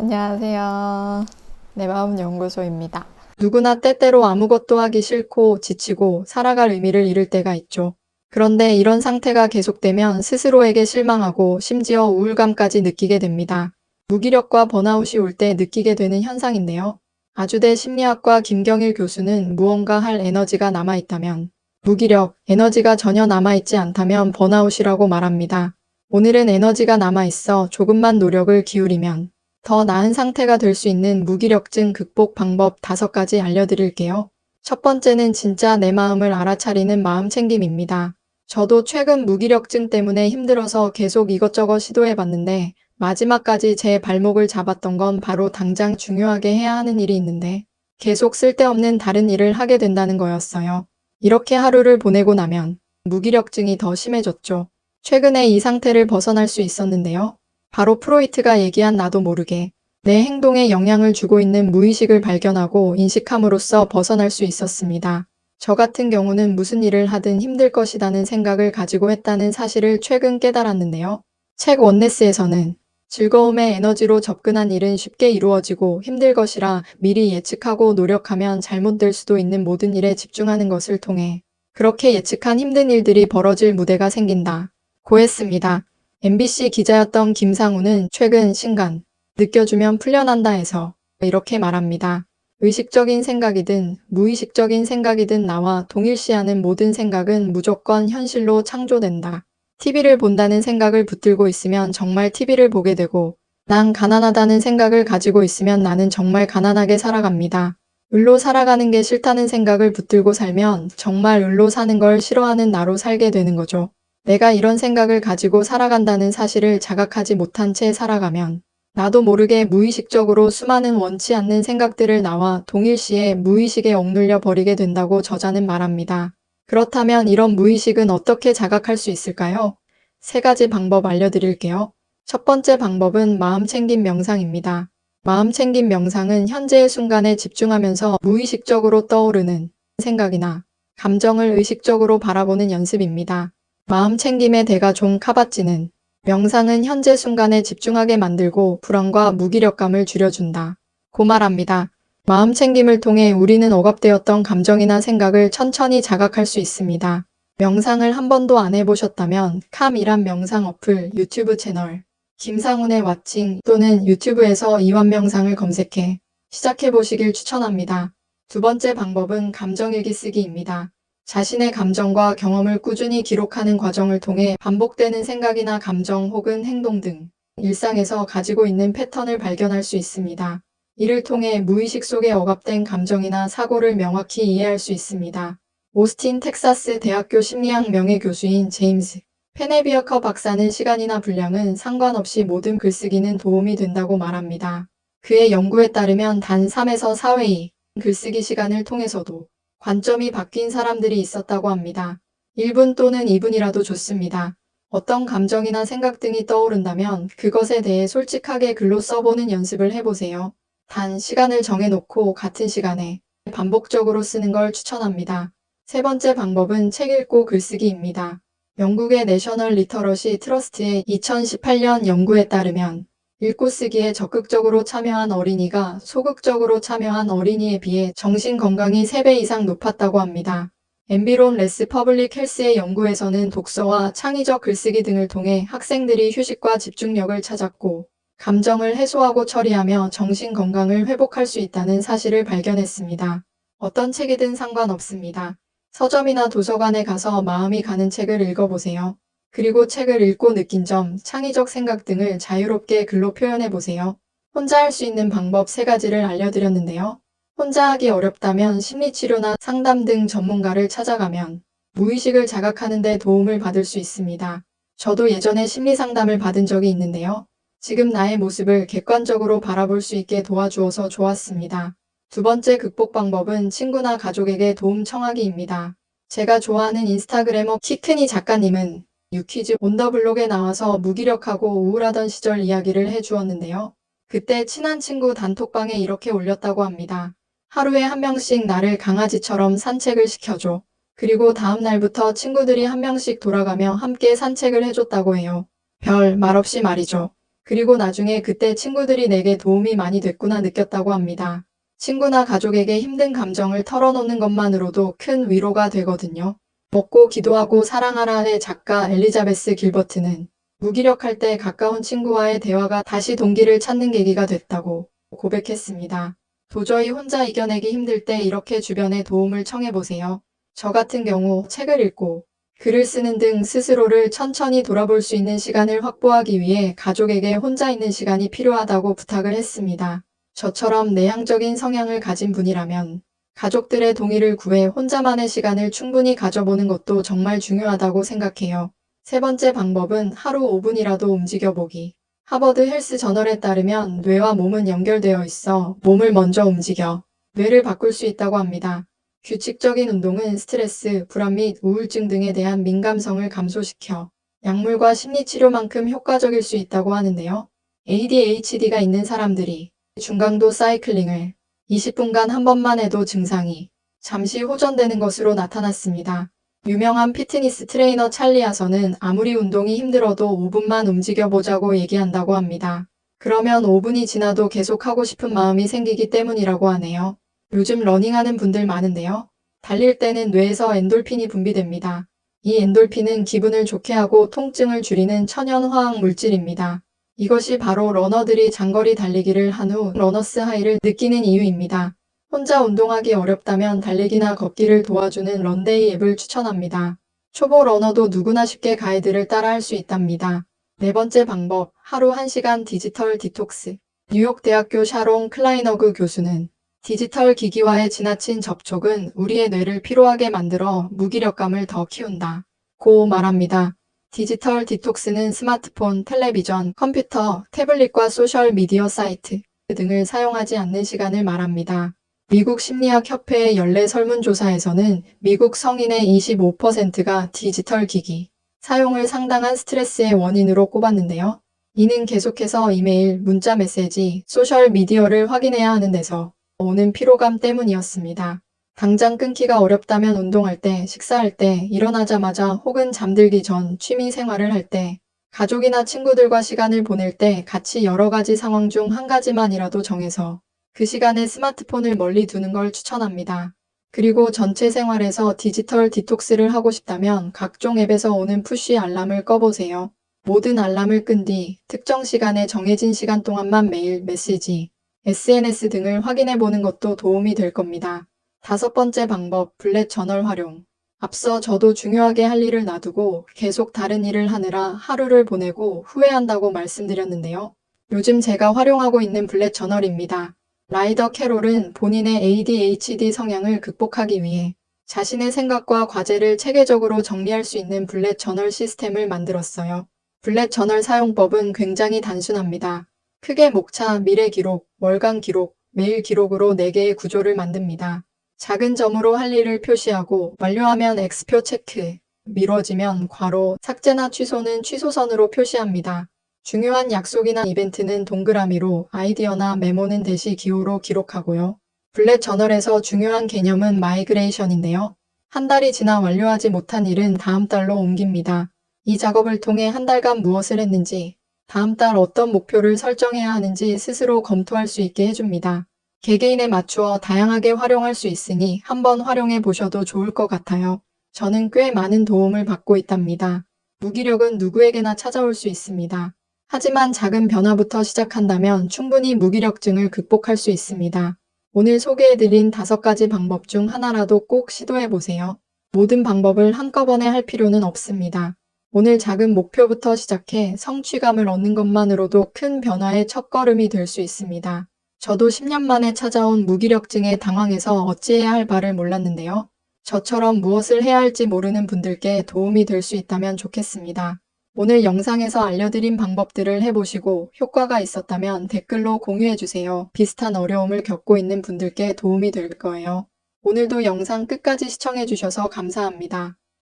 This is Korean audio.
안녕하세요. 내 마음 연구소입니다. 누구나 때때로 아무것도 하기 싫고 지치고 살아갈 의미를 잃을 때가 있죠. 그런데 이런 상태가 계속되면 스스로에게 실망하고 심지어 우울감까지 느끼게 됩니다. 무기력과 번아웃이 올 때 느끼게 되는 현상인데요. 아주대 심리학과 김경일 교수는 무언가 할 에너지가 남아있다면 무기력, 에너지가 전혀 남아있지 않다면 번아웃이라고 말합니다. 오늘은 에너지가 남아있어 조금만 노력을 기울이면 더 나은 상태가 될 수 있는 무기력증 극복 방법 다섯 가지 알려드릴게요. 첫 번째는 진짜 내 마음을 알아차리는 마음 챙김입니다. 저도 최근 무기력증 때문에 힘들어서 계속 이것저것 시도해봤는데 마지막까지 제 발목을 잡았던 건 바로 당장 중요하게 해야 하는 일이 있는데 계속 쓸데없는 다른 일을 하게 된다는 거였어요. 이렇게 하루를 보내고 나면 무기력증이 더 심해졌죠. 최근에 이 상태를 벗어날 수 있었는데요. 바로 프로이트가 얘기한 나도 모르게 내 행동에 영향을 주고 있는 무의식을 발견하고 인식함으로써 벗어날 수 있었습니다. 저 같은 경우는 무슨 일을 하든 힘들 것이라는 생각을 가지고 했다는 사실을 최근 깨달았는데요. 책 원네스에서는 즐거움의 에너지로 접근한 일은 쉽게 이루어지고 힘들 것이라 미리 예측하고 노력하면 잘못될 수도 있는 모든 일에 집중하는 것을 통해 그렇게 예측한 힘든 일들이 벌어질 무대가 생긴다. 고했습니다. MBC 기자였던 김상우는 최근 신간 느껴주면 풀려난다 해서 이렇게 말합니다. 의식적인 생각이든 무의식적인 생각이든 나와 동일시하는 모든 생각은 무조건 현실로 창조된다. TV를 본다는 생각을 붙들고 있으면 정말 TV를 보게 되고 난 가난하다는 생각을 가지고 있으면 나는 정말 가난하게 살아갑니다. 을로 살아가는 게 싫다는 생각을 붙들고 살면 정말 을로 사는 걸 싫어하는 나로 살게 되는 거죠. 내가 이런 생각을 가지고 살아간다는 사실을 자각하지 못한 채 살아가면 나도 모르게 무의식적으로 수많은 원치 않는 생각들을 나와 동일시에 무의식에 억눌려 버리게 된다고 저자는 말합니다. 그렇다면 이런 무의식은 어떻게 자각할 수 있을까요? 세 가지 방법 알려드릴게요. 첫 번째 방법은 마음 챙김 명상입니다. 마음 챙김 명상은 현재의 순간에 집중하면서 무의식적으로 떠오르는 생각이나 감정을 의식적으로 바라보는 연습입니다. 마음 챙김의 대가 존 카바찌는 명상은 현재 순간에 집중하게 만들고 불안과 무기력감을 줄여준다. 고 말합니다. 마음 챙김을 통해 우리는 억압되었던 감정이나 생각을 천천히 자각할 수 있습니다. 명상을 한 번도 안 해보셨다면 캄이란 명상 어플 유튜브 채널 김상훈의 왓칭 또는 유튜브에서 이완 명상을 검색해 시작해보시길 추천합니다. 두 번째 방법은 감정일기 쓰기입니다. 자신의 감정과 경험을 꾸준히 기록하는 과정을 통해 반복되는 생각이나 감정 혹은 행동 등 일상에서 가지고 있는 패턴을 발견할 수 있습니다. 이를 통해 무의식 속에 억압된 감정이나 사고를 명확히 이해할 수 있습니다. 오스틴 텍사스 대학교 심리학 명예교수인 제임스 페네비어커 박사는 시간이나 분량은 상관없이 모든 글쓰기는 도움이 된다고 말합니다. 그의 연구에 따르면 단 3에서 4회의 글쓰기 시간을 통해서도 관점이 바뀐 사람들이 있었다고 합니다. 1분 또는 2분이라도 좋습니다. 어떤 감정이나 생각 등이 떠오른다면 그것에 대해 솔직하게 글로 써보는 연습을 해보세요. 단 시간을 정해놓고 같은 시간에 반복적으로 쓰는 걸 추천합니다. 세 번째 방법은 책 읽고 글쓰기입니다. 영국의 내셔널 리터러시 트러스트의 2018년 연구에 따르면 읽고 쓰기에 적극적으로 참여한 어린이가 소극적으로 참여한 어린이에 비해 정신 건강이 3배 이상 높았다고 합니다. 엠비론 레스 퍼블릭 헬스의 연구에서는 독서와 창의적 글쓰기 등을 통해 학생들이 휴식과 집중력을 찾았고 감정을 해소하고 처리하며 정신 건강을 회복할 수 있다는 사실을 발견했습니다. 어떤 책이든 상관없습니다. 서점이나 도서관에 가서 마음이 가는 책을 읽어보세요. 그리고 책을 읽고 느낀 점, 창의적 생각 등을 자유롭게 글로 표현해 보세요. 혼자 할 수 있는 방법 세 가지를 알려드렸는데요. 혼자 하기 어렵다면 심리치료나 상담 등 전문가를 찾아가면 무의식을 자각하는 데 도움을 받을 수 있습니다. 저도 예전에 심리 상담을 받은 적이 있는데요. 지금 나의 모습을 객관적으로 바라볼 수 있게 도와주어서 좋았습니다. 두 번째 극복 방법은 친구나 가족에게 도움 청하기입니다. 제가 좋아하는 인스타그래머 키크니 작가님은 유퀴즈 온더블록에 나와서 무기력하고 우울하던 시절 이야기를 해주었는데요. 그때 친한 친구 단톡방에 이렇게 올렸다고 합니다. 하루에 한 명씩 나를 강아지처럼 산책을 시켜줘. 그리고 다음 날부터 친구들이 한 명씩 돌아가며 함께 산책을 해줬다고 해요. 별 말 없이 말이죠. 그리고 나중에 그때 친구들이 내게 도움이 많이 됐구나 느꼈다고 합니다. 친구나 가족에게 힘든 감정을 털어놓는 것만으로도 큰 위로가 되거든요. 먹고 기도하고 사랑하라의 작가 엘리자베스 길버트는 무기력할 때 가까운 친구와의 대화가 다시 동기를 찾는 계기가 됐다고 고백했습니다. 도저히 혼자 이겨내기 힘들 때 이렇게 주변에 도움을 청해보세요. 저 같은 경우 책을 읽고 글을 쓰는 등 스스로를 천천히 돌아볼 수 있는 시간을 확보하기 위해 가족에게 혼자 있는 시간이 필요하다고 부탁을 했습니다. 저처럼 내향적인 성향을 가진 분이라면 가족들의 동의를 구해 혼자만의 시간을 충분히 가져보는 것도 정말 중요하다고 생각해요. 세 번째 방법은 하루 5분이라도 움직여보기. 하버드 헬스 저널에 따르면 뇌와 몸은 연결되어 있어 몸을 먼저 움직여 뇌를 바꿀 수 있다고 합니다. 규칙적인 운동은 스트레스, 불안 및 우울증 등에 대한 민감성을 감소시켜 약물과 심리치료만큼 효과적일 수 있다고 하는데요. ADHD가 있는 사람들이 중강도 사이클링을 20분간 한 번만 해도 증상이 잠시 호전되는 것으로 나타났습니다. 유명한 피트니스 트레이너 찰리 아서는 아무리 운동이 힘들어도 5분만 움직여보자고 얘기한다고 합니다. 그러면 5분이 지나도 계속 하고 싶은 마음이 생기기 때문이라고 하네요. 요즘 러닝하는 분들 많은데요. 달릴 때는 뇌에서 엔돌핀이 분비됩니다. 이 엔돌핀은 기분을 좋게 하고 통증을 줄이는 천연 화학 물질입니다. 이것이 바로 러너들이 장거리 달리기를 한 후 러너스 하이를 느끼는 이유입니다. 혼자 운동하기 어렵다면 달리기나 걷기를 도와주는 런데이 앱을 추천합니다. 초보 러너도 누구나 쉽게 가이드를 따라 할 수 있답니다. 네 번째 방법, 하루 1시간 디지털 디톡스. 뉴욕 대학교 샤롱 클라이너그 교수는 디지털 기기와의 지나친 접촉은 우리의 뇌를 피로하게 만들어 무기력감을 더 키운다. 고 말합니다. 디지털 디톡스는 스마트폰, 텔레비전, 컴퓨터, 태블릿과 소셜 미디어 사이트 등을 사용하지 않는 시간을 말합니다. 미국 심리학 협회의 연례 설문조사에서는 미국 성인의 25%가 디지털 기기 사용을 상당한 스트레스의 원인으로 꼽았는데요. 이는 계속해서 이메일, 문자 메시지, 소셜 미디어를 확인해야 하는 데서 오는 피로감 때문이었습니다. 당장 끊기가 어렵다면 운동할 때, 식사할 때, 일어나자마자 혹은 잠들기 전 취미 생활을 할 때, 가족이나 친구들과 시간을 보낼 때 같이 여러 가지 상황 중 한 가지만이라도 정해서 그 시간에 스마트폰을 멀리 두는 걸 추천합니다. 그리고 전체 생활에서 디지털 디톡스를 하고 싶다면 각종 앱에서 오는 푸시 알람을 꺼보세요. 모든 알람을 끈 뒤 특정 시간에 정해진 시간 동안만 메일, 메시지, SNS 등을 확인해 보는 것도 도움이 될 겁니다. 다섯 번째 방법, 블랙 저널 활용. 앞서 저도 중요하게 할 일을 놔두고 계속 다른 일을 하느라 하루를 보내고 후회한다고 말씀드렸는데요. 요즘 제가 활용하고 있는 블랙 저널입니다. 라이더 캐롤은 본인의 ADHD 성향을 극복하기 위해 자신의 생각과 과제를 체계적으로 정리할 수 있는 블랙 저널 시스템을 만들었어요. 블랙 저널 사용법은 굉장히 단순합니다. 크게 목차, 미래 기록, 월간 기록, 매일 기록으로 4개의 구조를 만듭니다. 작은 점으로 할 일을 표시하고 완료하면 X표 체크, 미뤄지면 괄호, 삭제나 취소는 취소선으로 표시합니다. 중요한 약속이나 이벤트는 동그라미로, 아이디어나 메모는 대시 기호로 기록하고요. 블랙 저널에서 중요한 개념은 마이그레이션인데요. 한 달이 지나 완료하지 못한 일은 다음 달로 옮깁니다. 이 작업을 통해 한 달간 무엇을 했는지, 다음 달 어떤 목표를 설정해야 하는지 스스로 검토할 수 있게 해줍니다. 개개인에 맞추어 다양하게 활용할 수 있으니 한번 활용해 보셔도 좋을 것 같아요. 저는 꽤 많은 도움을 받고 있답니다. 무기력은 누구에게나 찾아올 수 있습니다. 하지만 작은 변화부터 시작한다면 충분히 무기력증을 극복할 수 있습니다. 오늘 소개해드린 다섯 가지 방법 중 하나라도 꼭 시도해보세요. 모든 방법을 한꺼번에 할 필요는 없습니다. 오늘 작은 목표부터 시작해 성취감을 얻는 것만으로도 큰 변화의 첫걸음이 될 수 있습니다. 저도 10년 만에 찾아온 무기력증에 당황해서 어찌해야 할 바를 몰랐는데요. 저처럼 무엇을 해야 할지 모르는 분들께 도움이 될 수 있다면 좋겠습니다. 오늘 영상에서 알려드린 방법들을 해보시고 효과가 있었다면 댓글로 공유해주세요. 비슷한 어려움을 겪고 있는 분들께 도움이 될 거예요. 오늘도 영상 끝까지 시청해주셔서 감사합니다.